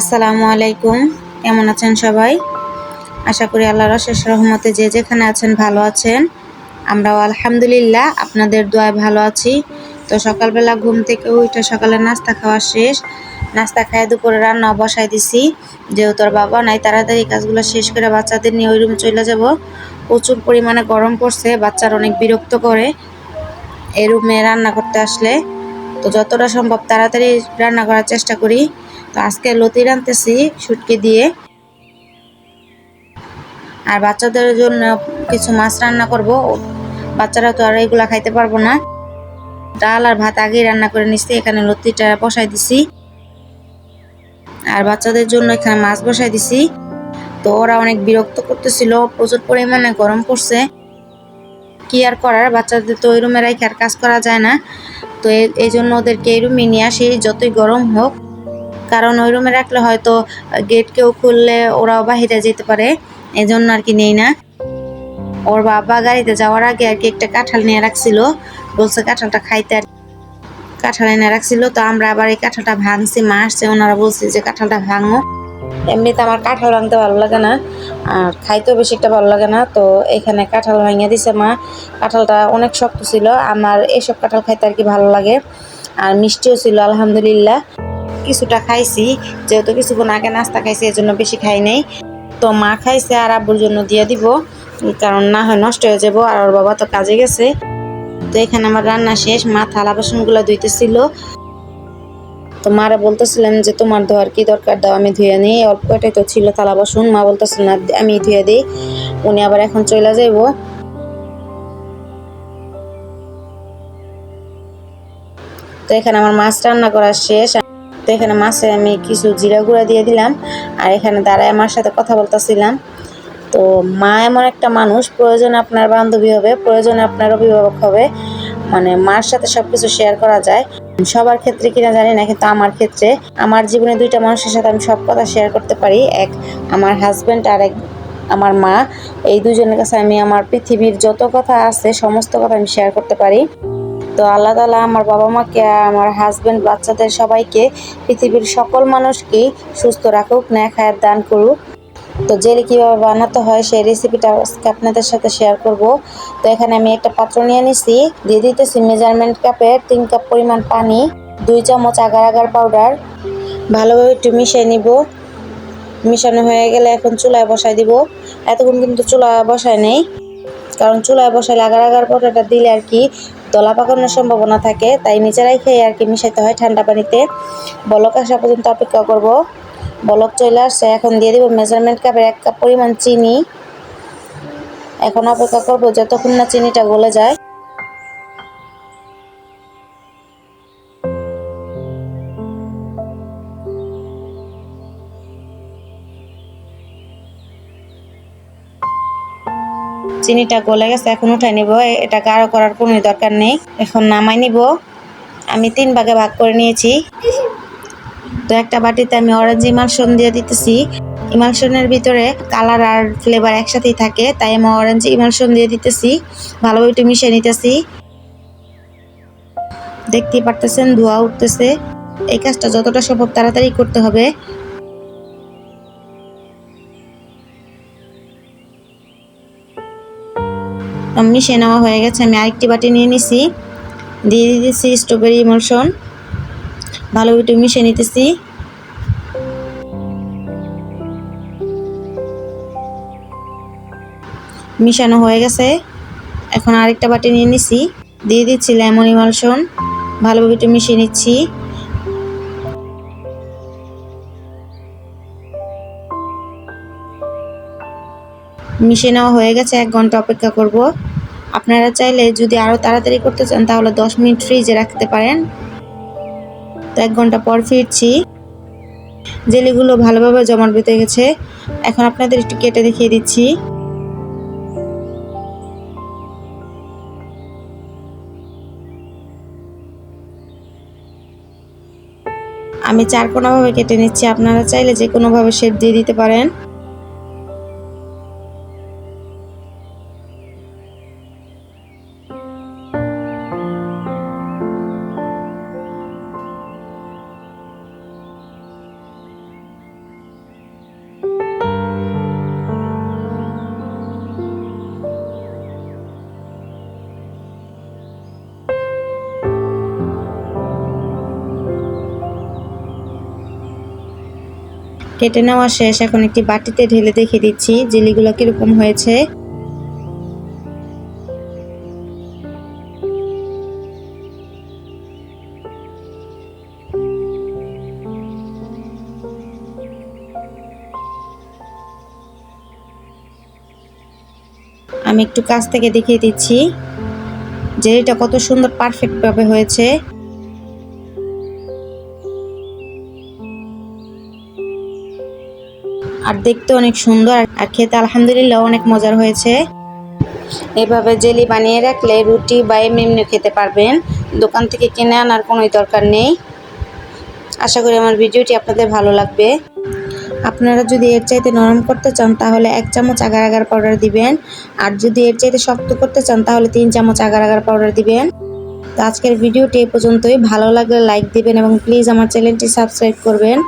আসসালামু আলাইকুম। কেমন আছেন সবাই? আশা করি আল্লাহর অশেষ রহমতে যে যেখানে আছেন ভালো আছেন। আমরাও আলহামদুলিল্লাহ আপনাদের দোয়ায় ভালো আছি। তো সকালবেলা ঘুম থেকে উঠে সকালে নাস্তা খাওয়া শেষ। নাস্তা খাইয়ে দুপুরে রান্না বসাই দিছি। যেহেতু আর বাবা নাই, তাড়াতাড়ি কাজগুলো শেষ করে বাচ্চাদের নিয়ে ওই রুমে চলে যাব। প্রচুর পরিমাণে গরম পড়ছে, বাচ্চারা অনেক বিরক্ত করে এই রুমে রান্না করতে আসলে। তো যতটা সম্ভব তাড়াতাড়ি রান্না করার চেষ্টা করি। তো আজকে লতি রাঁধতেছি শুটকি দিয়ে। আর বাচ্চাদের জন্য কিছু মাছ রান্না করব। বাচ্চারা তো আর এগুলা খাইতে পারব না। ডাল আর ভাত আগেই রান্না করে নিচ্ছি এখানে লতিটা বসাই দিছি। আর বাচ্চাদের জন্য এখানে মাছ বসাই দিছি। তো ওরা অনেক বিরক্ত করতেছিল, প্রচুর পরিমাণে গরম পড়ছে। কি আর করার, বাচ্চাদের তো ওই রুমে রেখে আর কাজ করা যায় না। তো এই জন্য ওদেরকে এই রুমে নিয়ে আসি, যতই গরম হোক। কারণ ওই রুমে রাখলে হয়তো গেট কেউ খুললে ওরাও বাহিরে যেতে পারে এই জন্য আর কি নেই না। ওর বাবা গাড়িতে যাওয়ার আগে আর কি একটা কাঁঠাল নিয়ে রাখছিল, বলছে কাঁঠালটা খাইতে আর কাঁঠাল এনে রাখছিল, তো আমরা আবার এই কাঁঠালটা ভাঙছি, মা আসছে, ওনারা বলছে যে কাঁঠালটা ভাঙো। এমনিতে আমার কাঁঠাল ভাঙতে ভালো লাগে না, আর খাইতেও বেশি একটা ভালো লাগে না, তো এখানে কাঁঠাল ভাঙিয়ে দিছে মা। কাঁঠালটা অনেক শক্ত ছিল, আমার এসব কাঁঠাল খাইতে আর কি ভালো লাগে, আর মিষ্টিও ছিল, আলহামদুলিল্লাহ। কিছুটা খাইছি, যেহেতু কিছুক্ষণ আগে নাস্তা খাইছি এই জন্য বেশি খাই নাই। তো মা খাইছে আর আব্বুর জন্য দিয়ে দিব, কারণ না হয় নষ্ট হয়ে যাব, আর ওর বাবা তো কাজে গেছে। তো এখানে আমার রান্না শেষ, মা থালা বাসনগুলো ধুইতেছিল। তো মারা বলতেছিলেন যে, তোমার ধোয়ার কি দরকার? দাও, আমি ধুয়ে নিই। অল্প কয়টাই তো ছিল থালা বাসন, মা বলতেছিল না, আমি ধুয়ে দিই। উনি আবার এখন চলে যাইব। তো এখানে আমার মাছ রান্না করা শেষ। তো এখানে মাছে আমি কিছু জিরা গুঁড়া দিয়ে দিলাম, আর এখানে দাঁড়ায় আমার সাথে কথা বলতেছিলাম। তো মা এমন একটা মানুষ, প্রয়োজনে আপনার বান্ধবী হবে, প্রয়োজনে আপনার অভিভাবক হবে মানে মার সাথে সব কিছু শেয়ার করা যায়। সবার ক্ষেত্রে কিনা জানি না, কিন্তু আমার ক্ষেত্রে, আমার জীবনে দুইটা মানুষের সাথে আমি সব কথা শেয়ার করতে পারি, এক আমার হাজব্যান্ড আর এক আমার মা। এই দুজনের কাছে আমি, আমার পৃথিবীর যত কথা আছে, সমস্ত কথা আমি শেয়ার করতে পারি। তো আল্লাহ তালা আমার বাবা মাকে, আমার হাজব্যান্ড বাচ্চাদের সবাইকে, পৃথিবীর সকল মানুষকেই সুস্থ রাখুক, ন্যাক হায়াত দান করুক। তো জেলি কীভাবে বানাতে হয় সেই রেসিপিটা আজকে আপনাদের সাথে শেয়ার করব। তো এখানে আমি একটা পাত্র নিয়ে নিছি, দিয়ে দিতেছি মেজারমেন্ট কাপে তিন কাপ পরিমাণ পানি, দুই চামচ আগার আগার পাউডার ভালোভাবে একটু মিশিয়ে নিব। মিশানো হয়ে গেলে এখন চুলায় বসাই দিব। এতক্ষণ কিন্তু চুলা বসায় নেই, কারণ চুলায় বসাইলে আগার আগার পাউডারটা দিলে আর কি দলা পাকানোর সম্ভাবনা থাকে, তাই নিজেরাই খেয়ে আর কি মিশাইতে হয় ঠান্ডা পানিতে। বলক আসা পর্যন্ত অপেক্ষা করব। বলক চলে আসছে, এখন দিয়ে দিব মেজারমেন্ট কাপের এক কাপ পরিমাণ চিনি। এখন অপেক্ষা করব যতক্ষণ না চিনিটা গলে যায়। চিনিটা গলে গেছে, এখন উঠাই নিব। এটা গাঢ় করার কোনো দরকার নেই। এখন নামাই নিব। আমি তিন ভাগে ভাগ করে নিয়েছি। তো একটা বাটিতে আমি অরেঞ্জ ইমালশন দিয়ে দিতেছি। ইমালশনের ভিতরে কালার আর ফ্লেভার একসাথেই থাকে, তাই আমি অরেঞ্জ ইমালশন দিয়ে দিতেছি। ভালোভাবে একটু মিশিয়ে নিতেছি। দেখতেই পারতেছেন, ধোয়া উঠতেছে। এই কাজটা যতটা সম্ভব তাড়াতাড়ি করতে হবে। মিশিয়ে নেওয়া হয়ে গেছে। আমি আরেকটি বাটি নিয়ে নিছি। দিয়ে দিতেছি স্ট্রবেরি ইমলশন ভালো একটু মিশিয়ে নিতেছি। মিশানো হয়ে গেছে। এখন আরেকটা বাটি নিয়ে নিছি। দিয়ে দিচ্ছি লেমন ইমালশন ভালোভাবে একটু মিশিয়ে নিচ্ছি। মিশিয়ে নেওয়া হয়ে গেছে। এক ঘণ্টা অপেক্ষা করব। আপনারা চাইলে যদি আরও তাড়াতাড়ি করতে চান, তাহলে দশ মিনিট ফ্রিজে রাখতে পারেন। তো এক ঘণ্টা পর ফিরছি। জেলিগুলো ভালোভাবে জমাট বেঁধে গেছে। এখন আপনাদের একটু কেটে দেখিয়ে দিচ্ছি। আমি চারকোনাভাবে কেটে নিচ্ছি। আপনারা চাইলে যে কোনোভাবে শেপ দিয়ে দিতে পারেন। কেটে নেওয়া শেষ। এখন একটি বাটিতে ঢেলে দেখে দিচ্ছি জেলিগুলো কীরকম হয়েছে। আমি একটু কাছ থেকে দেখিয়ে দিচ্ছি। জেলিটা কত সুন্দর পারফেক্টভাবে হয়েছে। আর দেখতে অনেক সুন্দর আর খেতে আলহামদুলিল্লাহ অনেক মজার হয়েছে। এভাবে জেলি বানিয়ে রাখলে রুটি বা এমনি খেতে পারবেন। দোকান থেকে কিনে আনার কোনোই দরকার নেই। আশা করি আমার ভিডিওটি আপনাদের ভালো লাগবে। আপনারা যদি এর চাইতে নরম করতে চান, তাহলে এক চামচ আগার আগার পাউডার দিবেন। আর যদি এর চাইতে শক্ত করতে চান, তাহলে তিন চামচ আগার আগার পাউডার দিবেন। তো আজকের ভিডিওটি এই পর্যন্তই। ভালো লাগলে লাইক দিবেন এবং প্লিজ আমার চ্যানেলটি সাবস্ক্রাইব করবেন।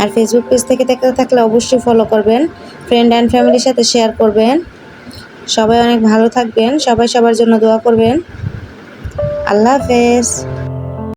আর ফেসবুক পেজ থেকে দেখতে থাকলে অবশ্যই ফলো করবেন। ফ্রেন্ড অ্যান্ড ফ্যামিলির সাথে শেয়ার করবেন। সবাই অনেক ভালো থাকবেন। সবাই সবার জন্য দোয়া করবেন। আল্লাহ হাফেজ।